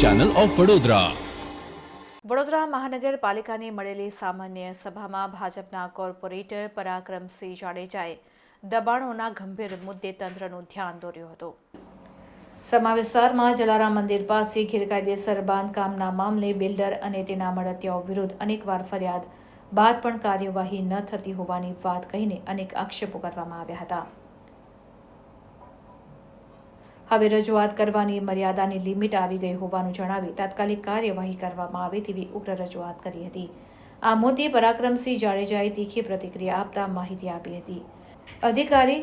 Channel of Vadodara Vadodara મહાનગરપાલિકાની મળેલી સામાન્ય સભામાં ભાજપના કોર્પોરેટર પરાક્રમસિંહ જાડેજાએ દબાણોના ગંભીર મુદ્દે તંત્રનું ધ્યાન દોર્યું હતું. સમા વિસ્તારમાં જલારામ મંદિર પાસે ગેરકાયદેસર બાંધકામના મામલે બિલ્ડર અને તેના મળતિયાઓ વિરુદ્ધ અનેકવાર ફરિયાદ, બાદ પણ કાર્યવાહી ન થતી હોવાની વાત કહીને અનેક આક્ષેપો કરવામાં આવ્યા હતા. હવે રજૂઆત કરવાની મર્યાદાની લિમિટ આવી ગઈ હોવાનું જણાવી તાત્કાલિક કાર્યવાહી કરવામાં આવે તેવી ઉગ્ર રજૂઆત કરી હતી. આ મુદ્દે પરાક્રમસિંહ જાડેજાએ તીખી પ્રતિક્રિયા આપતા માહિતી આપી હતી. અધિકારી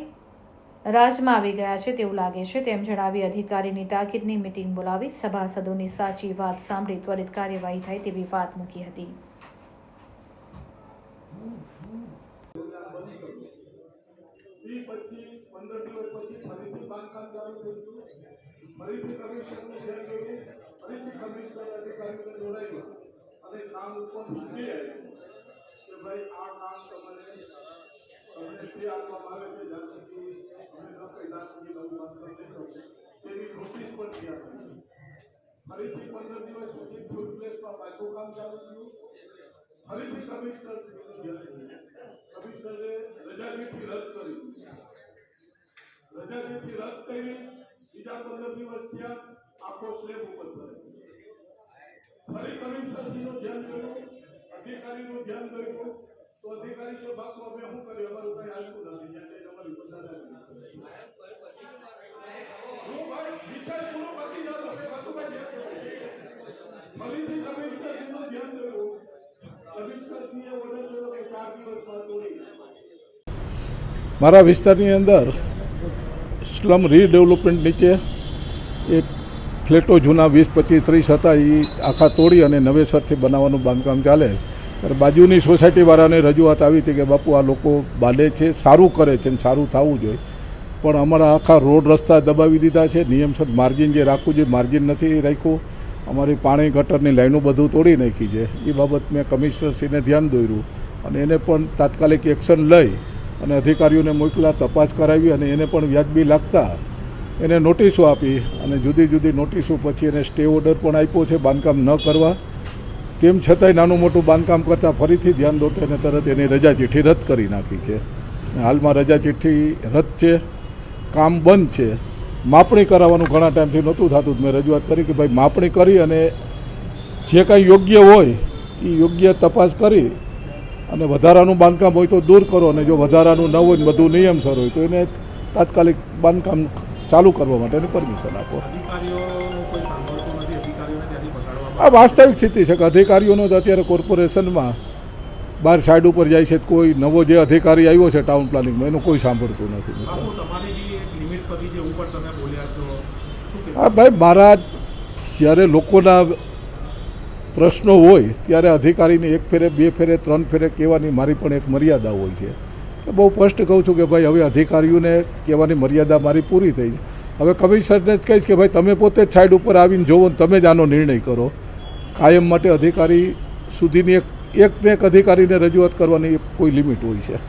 રાજમાં આવી ગયા છે તેવું લાગે છે તેમ જણાવી અધિકારીની તાકીદની મિટિંગ બોલાવી સભાસદોની સાચી વાત સાંભળી ત્વરિત કાર્યવાહી થાય તેવી વાત મૂકી હતી. ઈ પછી પંદર દિવસ પછી ફરીથી બાંધકામ ચાલુ થયું ફરીથી કમિશનરનું ધ્યાન ગયું ફરીથી કમિશનર અધિકારીઓને જોડાયું અને કામ ઉપર સુધી આવ્યું કે ભાઈ આ કામ તમારે તમને સ્ટે આપવામાં આવે છે જ્યાં સુધી અમે ન કહી ત્યાં સુધી નવું બાંધકામ નહીં થયું તેની નોટિસ પણ ત્યાં થઈ ફરીથી પંદર દિવસ પછી ફૂલ પ્લેસમાં પાછું કામ ચાલુ થયું ફરીથી કમિશનર કમિશનરે રજા ચિઠ્ઠી રદ કરી રજા રદ કરી, બીજા પંદર દિવસ થયા, આખો સ્લેબ ઉપર ફરી કમિશનરશ્રીનું ધ્યાન ગયું અધિકારીનું ધ્યાન કર્યું. તો અધિકારી તો બાપુ અમે શું કર્યું? અમારું કઈ હાલતું નથી. કર્યો. ચાર દિવસમાં તોડી. મારા વિસ્તારની અંદર સ્લમ રીડેવલપમેન્ટ નીચે એક ફ્લેટો જૂના વીસ, પચીસ, ત્રીસ હતા એ આખા તોડી અને નવેસરથી બનાવવાનું બાંધકામ ચાલે છે. ત્યારે બાજુની સોસાયટીવાળાને રજૂઆત આવી હતી કે, બાપુ, આ લોકો બાંધે છે, સારું કરે છે ને સારું થવું જોઈએ. પણ અમારા આખા રોડ રસ્તા દબાવી દીધા છે. નિયમસર માર્જિન જે રાખવું જોઈએ, માર્જિન નથી રાખ્યું. અમારી પાણી ગટરની લાઈનો બધું તોડી નાખી છે. એ બાબત મેં કમિશનરશ્રીને ધ્યાન દોર્યું અને એને પણ તાત્કાલિક એક્શન લઈ અને અધિકારીઓને મોકલા, તપાસ કરાવી અને એને પણ વ્યાજબી લાગતા એને નોટિસો આપી અને જુદી જુદી નોટિસો પછી એને સ્ટે ઓર્ડર પણ આપ્યો છે બાંધકામ ન કરવા. તેમ છતાંય નાનું મોટું બાંધકામ કરતાં ફરીથી ધ્યાન દોતે અને તરત એની રજા ચિઠ્ઠી રદ કરી નાખી છે. હાલમાં રજા ચિઠ્ઠી રદ છે, કામ બંધ છે. માપણી કરાવવાનું ઘણા ટાઈમથી નહોતું થતું. મેં રજૂઆત કરી કે ભાઈ માપણી કરી અને જે કાંઈ યોગ્ય હોય એ યોગ્ય તપાસ કરી અને વધારાનું બાંધકામ હોય તો દૂર કરો અને જો વધારાનું ન હોય બધું નિયમસર હોય તો એને તાત્કાલિક બાંધકામ ચાલુ કરવા માટેની પરમિશન આપો આ વાસ્તવિક સ્થિતિ છે કે અધિકારીઓનો તો અત્યારે કોર્પોરેશનમાં બહાર સાઈડ ઉપર જાય છે કોઈ નવો જે અધિકારી આવ્યો છે ટાઉન પ્લાનિંગમાં એનું કોઈ સાંભળતું નથી? હા ભાઈ મારા જ્યારે લોકોના પ્રશ્નો હોય ત્યારે અધિકારીને એક ફેરે, બે ફેરે, ત્રણ ફેરે કહેવાની મારી પણ એક મર્યાદા હોય છે. બહુ સ્પષ્ટ કહું છું કે ભાઈ હવે અધિકારીઓને કહેવાની મર્યાદા મારી પૂરી થઈ છે. હવે કમિશનરને જ કહીશ કે ભાઈ તમે પોતે જ સાઈડ ઉપર આવીને જોવો તમે જ આનો નિર્ણય કરો. કાયમ માટે અધિકારી સુધીની એક એક ને એક અધિકારીને રજૂઆત કરવાની કોઈ લિમિટ હોય છે.